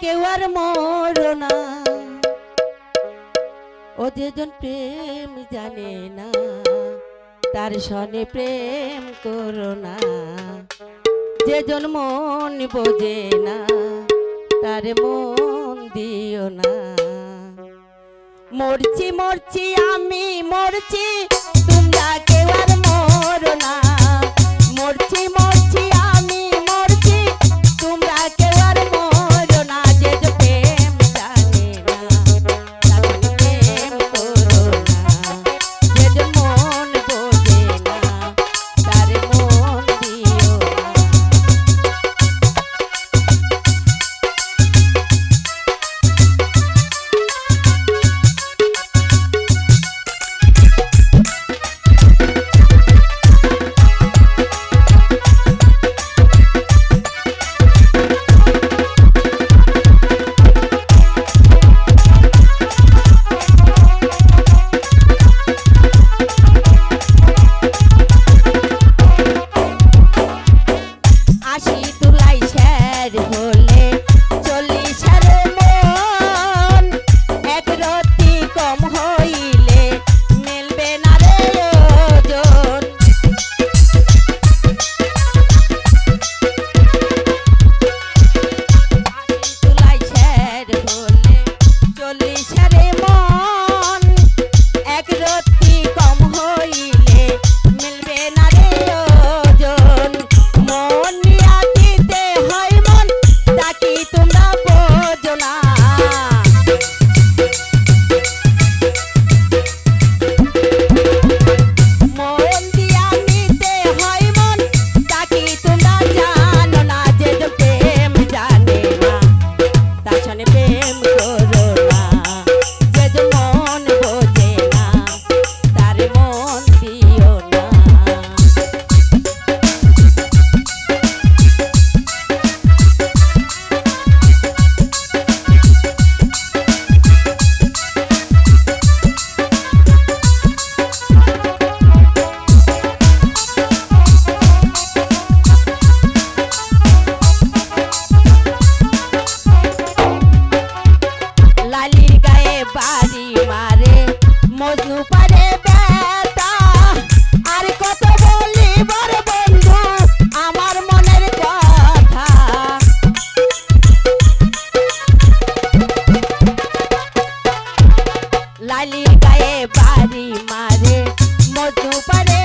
কেউ আর মরো না। ও যেজন প্রেম জানে না, তার সনে প্রেম করো না। যেজন মন বোঝে না, তার মন দিও না। মরছি মরছি, আমি মরছি Chanepe. লালি গায়ে বাড়ি মারে মধু পারে